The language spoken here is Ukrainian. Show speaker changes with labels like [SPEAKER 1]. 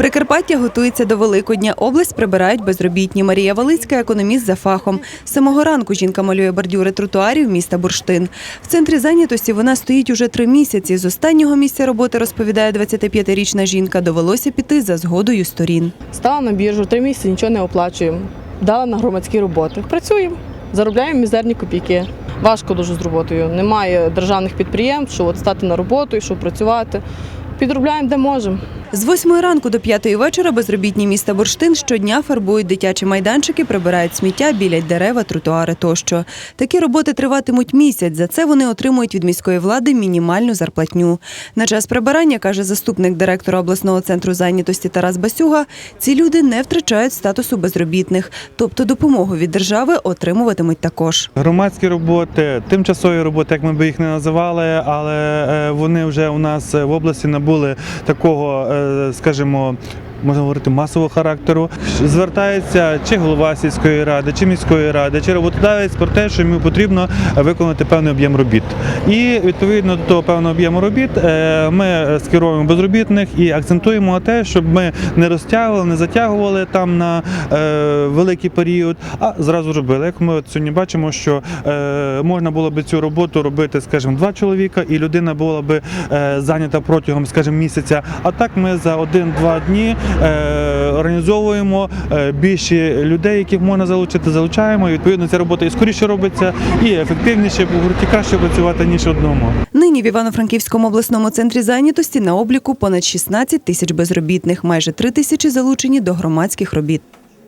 [SPEAKER 1] Прикарпаття готується до Великодня. Область прибирають безробітні. Марія Волицька – економіст за фахом. З самого ранку жінка малює бордюри тротуарів міста Бурштин. В центрі зайнятості вона стоїть уже три місяці. З останнього місця роботи, розповідає 25-річна жінка, довелося піти за згодою сторін.
[SPEAKER 2] Стала на біржу, три місяці нічого не оплачуємо. Дала на громадські роботи. Працюємо, заробляємо мізерні копійки. Важко дуже з роботою. Немає державних підприємств, щоб стати на роботу і щоб працювати. Підробляємо де можемо.
[SPEAKER 1] З 8 ранку до 5 вечора безробітні міста Бурштин щодня фарбують дитячі майданчики, прибирають сміття, білять дерева, тротуари тощо. Такі роботи триватимуть місяць. За це вони отримують від міської влади мінімальну зарплатню. На час прибирання, каже заступник директора обласного центру зайнятості Тарас Басюга, ці люди не втрачають статусу безробітних, тобто допомогу від держави отримуватимуть також.
[SPEAKER 3] Громадські роботи, тимчасові роботи, як ми би їх не називали, але е, вони вже у нас в області набули такого, е, скажімо, можна говорити, масового характеру. Звертається чи голова сільської ради, чи міської ради, чи роботодавець про те, що йому потрібно виконати певний об'єм робіт. І відповідно до того певного об'єму робіт е, ми скеруємо безробітних і акцентуємо на те, щоб ми не розтягували, не затягували там на е, великий період, а зразу робили. Як ми сьогодні бачимо, що е, можна було би цю роботу робити, скажімо, два чоловіка, і людина була би зайнята протягом, скажімо, місяця. А так ми за один-два дні організовуємо е, більше людей, яких можна залучити, залучаємо. І відповідно ця робота і скоріше робиться, і ефективніше, в гурті краще працювати ніж одному.
[SPEAKER 1] Нині в Івано-Франківському обласному центрі зайнятості на обліку понад 16 тисяч безробітних, майже 3 тисячі залучені до громадських робіт.